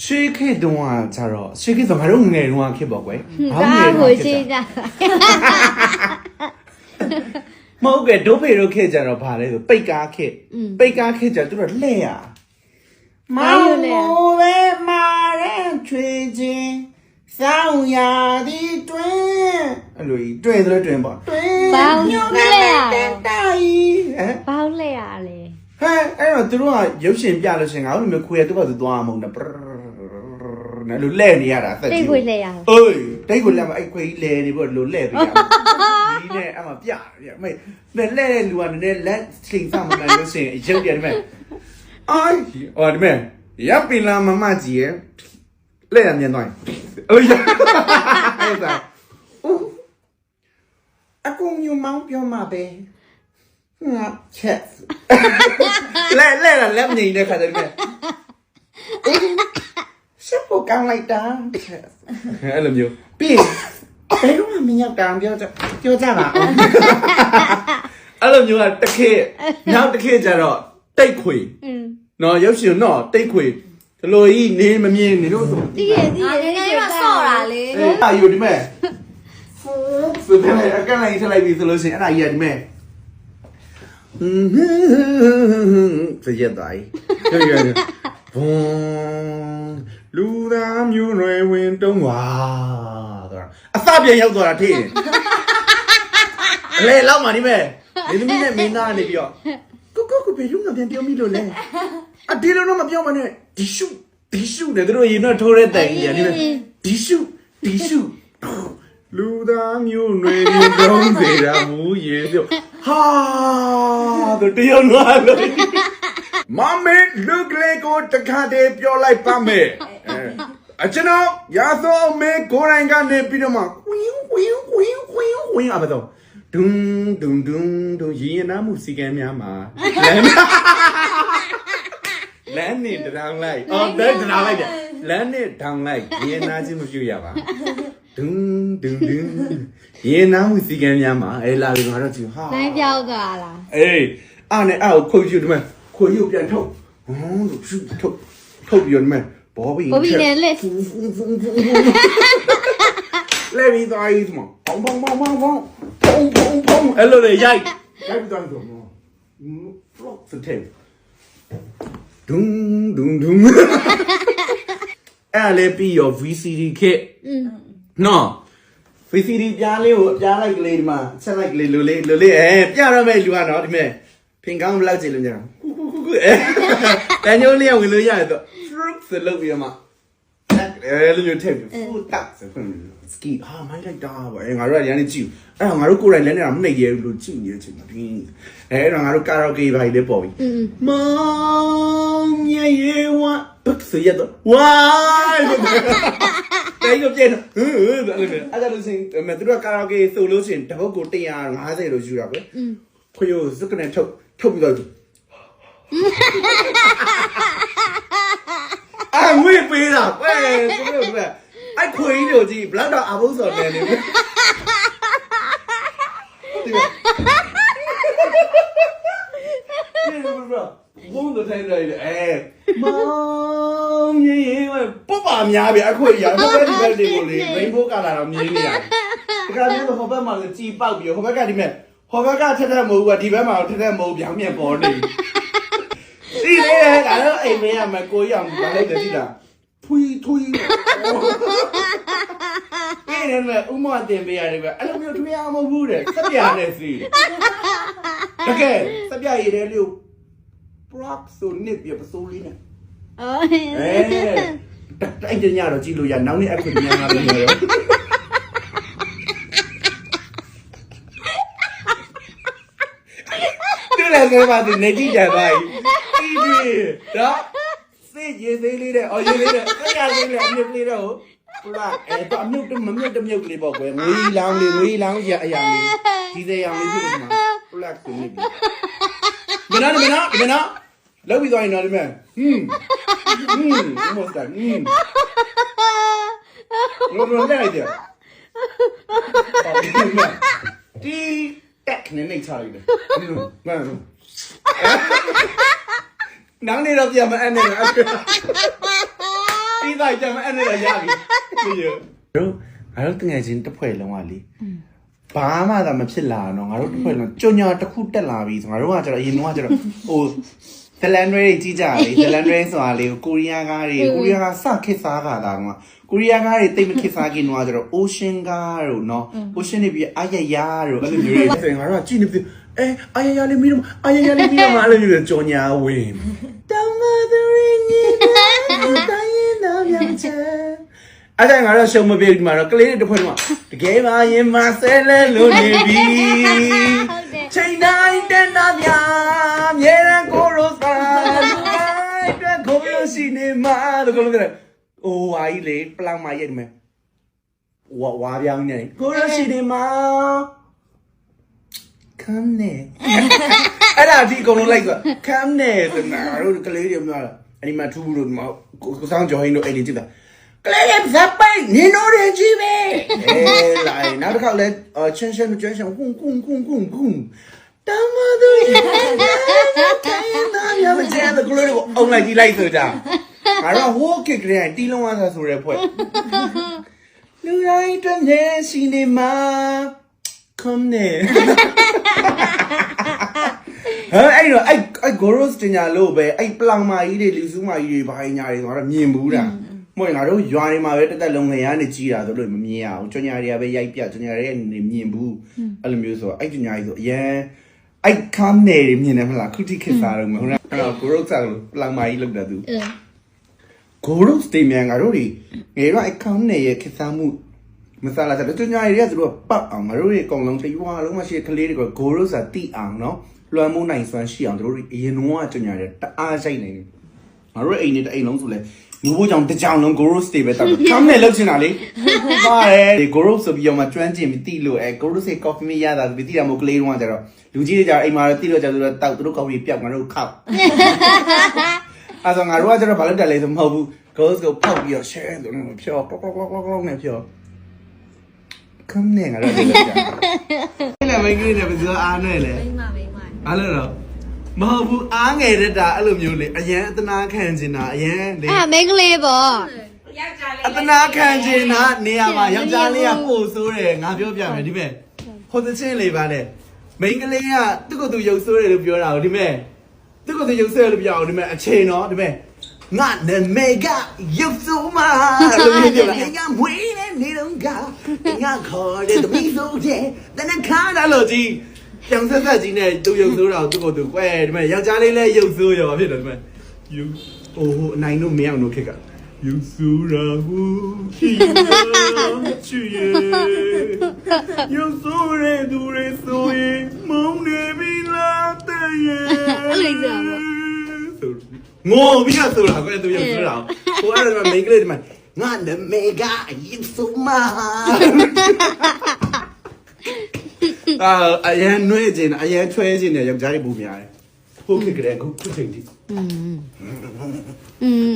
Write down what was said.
ရွှေခေတ်တုန်းကကျတော့ရွှေခေတ်ဆိုငါတို့ငယ်တုန်းကခေတ်ပေါ့ကွယ်ဒါငယ်တုကိုန်းကခေရှိတ်တာမဟုတ်ကဲ့ဒိုးဖေတို့ခေတ်ကျတော့ဗာလဲဆိုပိတ်ကားခေတ်ပိတ်ကားခေတ်ကျတော့သူတို့လှဲ့ရမောင်မိုးပဲမာတဲ့ချွေချင်းစောင်းရသည်တွင်အဲ့လိုကြီးတွင်ဆိုလို့တွင်ပေါ့တွင်ဘောင်းလဲရတဲ့တိုင်ဟမ်ဘောင်းလဲရလေဟဲ့အဲ့တော့သူတို့ကရုပ်ရှင်ပြလို့ရှရင်ငါတို့လိုမျိုးခွေရသူ့ဘာသူသွားမှာမဟုတ်နဲ့ ပရနဲ့လို့လဲ့နေရတာအသက်တိတ်ကြီးခွေလဲရအေးတိတ်ကိုလက်မအဲ့ခွေကြီးလဲနေဖို့လို့လဲ့ပြရဒီနဲ့အမှပြရမေးနဲ့လဲ့တဲ့လူကလည်းလက်ချိန်စမနိုင်လို့ရှရင်ရုပ်ရတယ်မဲ့အိုင်းအော်ဒီမဲ့ရပ်ပင်လာမမကြီးရဲ့လဲ့ရမြန်သွားအိုးရအဲ့ဒါအကူမျိုးမောင်းပြောမှာပဲငါချက် လဲ့လဲ့လက်မနေနဲ့ခါတယ်မဲ့ ရှစ်ဖို့ကောင်းလိုက်တာအဲ့လိုမျိုးပြီးဘယ်တော့မှမရောက်တာပြောကြပြောကြပါအောင်အဲ့လိုမျိုးကတခေတ်နောက်တခေတ်ကျတော့တိတ်ခွေอืมနော်ရုပ်ရှင်တော့တိတ်ခွေဒီလိုကြီးနေမမြင်နေလို့ဆိုတိရတိရငယ်ငယ်တော့ဆော့တာလေအေးအာယူဒီမဲ့ဆိုတယ်အကန့်လိုက်ထလိုက်ပြီဆိုလို့ရှိရင်အဲ့ဒါကြီးကဒီမဲ့ဟင်းစရက်တိုင်းကြည့်ရဘွန် လူသားမျိုးနွယ်ဝင်တုံးဝါဆိုတာအစပြန်ရောက်သွားတာထင်အလေလောက်မှဒီမဲ့ဒီသမီးနဲ့မင်းသားနေပြီးတော့ကိုကိုကိုဘယ်လိုမှပြန်ပြောမိလို့လဲအဒီလိုတော့မပြောမနဲ့ဒီရှုဒီရှုတယ်တို့ရင်တော့ထိုးရဲတိုင်ကြီးကဒီမဲ့ဒီရှုဒီရှုလူသားမျိုးနွယ်ဝင်တုံးစေတာမူရေပြောဟာတို့တယောက်လာလို့ မမေလူကလေးကိုတခါတည်းပြောလိုက်ပါမယ်အဲအကျွန်တော်ရာသောမေကိုရိုင်းကနေပြီးတော့မှဝင်းဝင်းဝင်းဝင်းဝင်းအဘတော့ဒုံဒုံဒုံဒုံရင်းနာမှုစီကံများမှာလမ်းလမ်းနဲ့တရောင်းလိုက်အော်တဲ့တရောင်းလိုက်တယ်လမ်းနဲ့ထောင်လိုက်ရင်းနာခြင်းမပြုရပါဒုံဒုံဒုံရင်းနာမှုစီကံများမှာအဲလာပြီးတော့ကြည့်ဟာလမ်းပြောက်သွားလားအေးအားနဲ့အားကိုခွေယူဒီမဲ့ ခွေယူပြန်ထုတ်ဟွန်းလို့ရှုထုတ်ထုတ်ပြီးတော့ဒီမဲ့ဘောဘီဘိုဘီနဲ့လက်လဲပြီးသွားရေးဒီမှာဘောင်းဘောင်းဘောင်းဘောင်းဘောင်းဖုံဖုံဖုံအဲ့လိုလေရိုက်ရိုက်ပြီးသွားတော့နော်ဖလော့စတဲ့ဒုံဒုံဒုံအဲ့လေပြီးရော VCD ခက်อืมနော် VCD ပြားလေးကိုအပြားလိုက်ကလေးဒီမှာဆက်လိုက်ကလေးလိုလေးလိုလေးအဲပြရမယ့်လူကနော်ဒီမဲ့ဖင်ကောင်းဘလောက်ကြည့်လို့ညော ကူကူကူကူအဲတန်ညိုးလေးကဝင်လို့ရတယ်တော့ fruit ဆိုလုပ်ပြီးတော့မှအဲလိုမျိုးထည့်ပြီး food တက်ဆိုခွင့်စကီဟာမိုင်းလိုက်တာဗောအဲငါတို့ကဒီကနေကြည့်အဲ့တော့ငါတို့ကိုယ်တိုင်လည်းနေတာမနှိပ်ရဲဘူးလို့ကြည့်နေတဲ့အချိန်မှာဒီအဲအဲ့တော့ငါတို့ကာရာโอเกะဘာကြီးလဲပေါ်ပြီ อืม မောင်ညရေဝါပတ်စရတော့ဝိုင်းတိုင်းတော့ပြန်ဟမ်အဲ့လိုမျိုးအဲ့ဒါလို့စင်မသူတို့ကာရာโอเกะဆိုလို့ရှိရင်တပုတ်ကို150လို့ယူတာပဲ อืม ခွေကိုစကနေထုတ်ထုတ်ပြီးတော့ အာငွေပေးတာကွယ်ဆိုလို့ကွယ်အဲ့ခွေကြီးတို့ကြည့်ဘလောက်တော့အဘုံစော်တယ်နေပြီဒီမှာဒီမှာဘုံတော့ထိုင်လိုက်တယ်အဲမောင်ကြီးရေပုတ်ပါများပြီအခွေရဟိုဘက်ဒီဘက်တွေကိုလေ rainbow color တော့မြင်နေရတယ်ဒီကနေ့တော့ဟိုဘက်မှာလည်းကြည်ပေါက်ပြီးဟိုဘက်ကဒီမဲ့ဟိုဘက်ကထက်ထက်မဟုတ်ဘူးကဒီဘက်မှာထက်ထက်မဟုတ်ပြောင်းပြန်ပေါ်နေ စီလေအဲ့တော့အိမ်မရမကိုရအောင်ဘာလိုက်တယ်ကြည့်လားထွီထွီကဲနေဥမတင်ပေးရတယ်ဗျအဲ့လိုမျိုးထွေးအောင်မဟုတ်ဘူးတဲ့စက်ပြနဲ့စီတကယ်စက်ပြရည်တဲ့လို့ prox ဆိုနစ်ပြပစိုးလေးနဲ့အော်အဲတိုက်တဲ့ညတော့ကြည့်လို့ရနောက်နေ့အခုညမှာလည်းရောတူလည်းဆိုပါဒီနေကြည့်ကြပါ့ ဒီဒီတော့စေးရေးသေးလေးတဲ့အော်ရေးလေးတဲ့အဲ့ရလေးလေးအမြုပ်လေးတော့ဟိုလားအဲ့တော့အမြုပ်တမမြုပ်တမြုပ်လေးပေါ့ကွယ်ငွေလောင်းလေးငွေလောင်းရအရာလေးဒီစေးရောင်လေးဖြစ်နေမှာဟိုလားကိုနေပြီမနာမနာမနာလောက်ပြီးသွားရင်တော့ဒီမဲ့ဟွန်း Mm, ¿cómo está? Mm. No, no, no, idea. Tí tẹt nên này trời này. Mà. Nắng đi đâu giờ mà ăn này. Tí ကကြမ်းအဲ့နဲ့ရပြီပြီးရတို့ငါတို့တငယ်ချင်းတစ်ဖွဲ့လုံးကလေဘာမှသာမဖြစ်လာတော့ငါတို့တစ်ဖွဲ့လုံးကြွညာတစ်ခုတက်လာပြီဆိုငါတို့ကကျတော့အရင်တော့ကကျတော့ဟိုဇလန်ဒရေးကြီးကြလေဇလန်ဒရေးဆိုတာလေကိုရီးယားကားတွေကိုရီးယားကစခစ်စားတာတော့ကိုရီးယားကားတွေတိတ်မခစ်စားခင်တော့ကျတော့ ocean ကားတို့နော် ocean တွေပြီးအရရတို့အဲ့လိုမျိုးတွေဆိုရင်ငါတို့ကကြည့်နေပြီ အဲအရရလေးမီးတော့အရရလေးမီးတော့အဲ့လိုမျိုးကြောညာဝင်တမသူရင်းကြီးတိုင်းရင်တော့ပြန်ချဲအဲ့ဒါငါတို့ရှုံမပြေဒီမှာတော့ကလေးတွေတစ်ဖွဲ့တော့တကယ်ပါရင်မဆဲလဲလို့နေပြီဟုတ်တယ်ချိန်တိုင်းတန်တာဗျာမြဲတမ်းကိုရိုစာလူတိုင်းအတွက်ကိုလိုရှိနေမှာလို့ကိုလိုပြောတယ်။အိုးဝါကြီးလေပလောင်မရဲ့ဒီမဲ့ဝါဝါပြောင်းနေကိုလိုရှိနေမှာ ခမ်းနေအဲ့ဒါဒီအကုန်လုံးလိုက်ဆိုခမ်းနေဆိုငါတို့ကလေးတွေပြောတာအဲ့ဒီမှာထူးဘူးလို့ဒီမှာကိုဆောင်ကျော်ဟင်းတို့အဲ့ဒီကြည့်တာကလေးရဲ့ဇပ်ပိုင်နင်တို့တွေကြည့်ပဲအဲလိုက်နောက်တစ်ခါလဲချင်းချင်းကျွမ်းချင်းကွန်းကွန်းကွန်းကွန်းကွန်းတမတို့ရဲ့တိုင်းသားရမကျန်တဲ့ကလေးတွေကိုအုံလိုက်ကြည့်လိုက်ဆိုကြငါတော့ဟိုးကစ်ကလေးတီလုံးဝသာဆိုရဲဖွဲ့လူတိုင်းတည်းနဲ့စီနေမှာ come နေဟဲ့အဲ့တော့အဲ့အဲ့ဂိုရိုစတင်ညာလို့ပဲအဲ့ပလောင်မာကြီးတွေလူစုမာကြီးတွေဘာညာတွေငါတော့မြင်ဘူးတာမဟုတ်ရင်ငါတို့ရွာတွေမှာပဲတက်တက်လုံးငယ်ရနေကြီးတာဆိုလို့မမြင်ရဘူးကျွညာတွေကပဲရိုက်ပြကျွညာတွေကနေမြင်ဘူးအဲ့လိုမျိုးဆိုတော့အဲ့ကျွညာကြီးဆိုအရန်အဲ့ခမ်းနေတွေမြင်တယ်မလားခုတိခေတ်စားတော့မဟုတ်လားအဲ့တော့ဂိုရိုစားလို့ပလောင်မာကြီးလောက်တာသူအင်းဂိုရုစတေမြန်ငါတို့တွေငယ်တော့အကောင့်နဲ့ရခက်စားမှု မစားလာတဲ့သူညာတွေကသူတို့ပတ်အောင်ငါတို့တွေအကုန်လုံးတရွာလုံးမရှိကလေးတွေကဂိုရုစာတိအောင်နော်လွှမ်းမိုးနိုင်စွမ်းရှိအောင်သူတို့တွေအရင်တော့ကညာတွေတအားဆိုင်နေတယ်ငါတို့အိမ်နဲ့အိမ်လုံးဆိုလဲငိုးကြောင်တကြောင်လုံးဂိုရုစတေပဲတောက်ကောင်းနဲ့လောက်ချင်တာလေပါတယ်ဒီဂိုရုဆိုပြီးတော့မှကျွမ်းကျင်ပြီးတိလို့အဲဂိုရုစေကော်ဖီမရတာပြီးတိတာမို့ကလေးတော့ကျတော့လူကြီးတွေကျတော့အိမ်မှာတိလို့ကျတော့တောက်သူတို့ကော်ဖီပြောက်ငါတို့ခောက်အဲ့တော့ငါတို့ကကျတော့ဘာလို့တက်လဲဆိုမဟုတ်ဘူး girls ကိုဖောက်ပြီးတော့ share ဆိုတော့ဖြောကောကောကောကောကောနဲ့ဖြော ကမ်းနေငါတို့ဒီလိုကြာအဲ့လည်းမင်းကြီးနဲ့ဘယ်လိုအားနဲ့လဲမိမမိမအားလို့တော့မဟုတ်ဘူးအားငယ်တဲ့တာအဲ့လိုမျိုးလေအရန်အတနာခံချင်တာအရန်လေအဲ့မင်းကလေးပေါ့အတနာခံချင်တာနေရာမှာယောက်ျားလေးကပို့ဆိုးတယ်ငါပြောပြမယ်ဒီမဲ့ဟိုသချင်းလေးပါနဲ့မိန်းကလေးကသူ့ကိုယ်သူရုပ်ဆိုးတယ်လို့ပြောတာကိုဒီမဲ့သူ့ကိုယ်သူရုပ်ဆိုးတယ်လို့ပြောအောင်ဒီမဲ့အချိန်တော့ဒီမဲ့ ငါနာမည်ကရုပ်ဆိုးမလို့ပြောတာငါမွေးနေနေတော့ကငါခေါ်တယ်တမီးဆိုတဲ့တနခါလာလို့ကြီးကျောင်းဆက်ဆက်ကြီးနဲ့သူ့ရုပ်ဆိုးတာကိုသူ့ကိုယ်သူကွဲဒီမဲ့ယောက်ျားလေးလည်းရုပ်ဆိုးရောဖြစ်တယ်ဒီမဲ့ယူအိုးဟိုအနိုင်တို့မင်းအောင်တို့ခက်ကယူဆူရာဟုရှိရချီယေယူဆူရဲဒူရဲဆိုရင်မောင်းနေပြီလားတဲ့ရဲ့အဲ့လိုဆိုပါ ငိုပြီးတော့ဆိုတာကွသူယူဆူရာဟိုအဲ့ဒါမိန်းကလေးဒီမှာငါနမေကယူဆူမာအာအရန်နှွေးခြင်းအရန်ချွဲခြင်းနဲ့ယောက်ျားတွေပူများတယ်ဟုတ်ကဲ့ကလေးခုခုချိန်ထိอืม